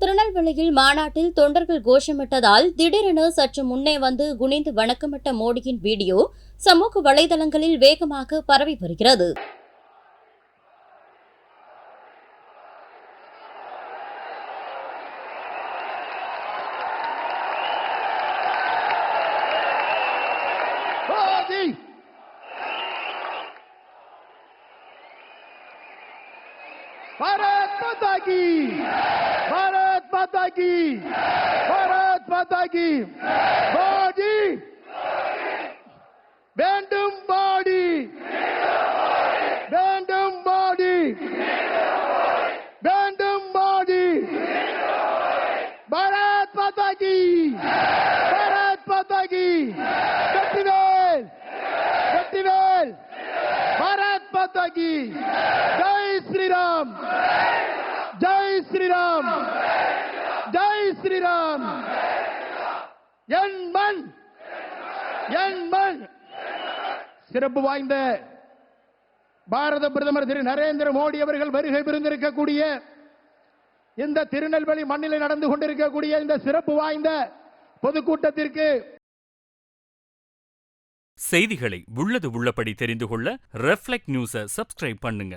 திருநெல்வேலியில் மாநாட்டில் தொண்டர்கள் கோஷமிட்டதால் திடீரென சற்று முன்னே வந்து குனிந்து வணக்கமிட்ட மோடியின் வீடியோ சமூக வலைதளங்களில் வேகமாக பரவி வருகிறது மோடி भारत माता की भारत माता की भारत माता की மோடி வேண்டும் மோடி வேண்டும் மோடி வேண்டும் மோடி பாரத் மாதா கி பாரத் மாதா கி வெற்றிவேல் வெற்றிவேல் பாரத் மாதா கி ஜெய் ஸ்ரீராம் ஸ்ரீராம் என் மண் என் மண். சிறப்பு வாய்ந்த பாரத பிரதமர் திரு நரேந்திர மோடி அவர்கள் வருகை புரிந்திருக்கக்கூடிய இந்த திருநெல்வேலி மண்ணில் நடந்து கொண்டிருக்கக்கூடிய இந்த சிறப்பு வாய்ந்த பொதுக்கூட்டத்திற்கு செய்திகளை உள்ளது உள்ளபடி தெரிந்து கொள்ள ரெஃப்ளெக்ட் நியூஸை சப்ஸ்கிரைப் பண்ணுங்க.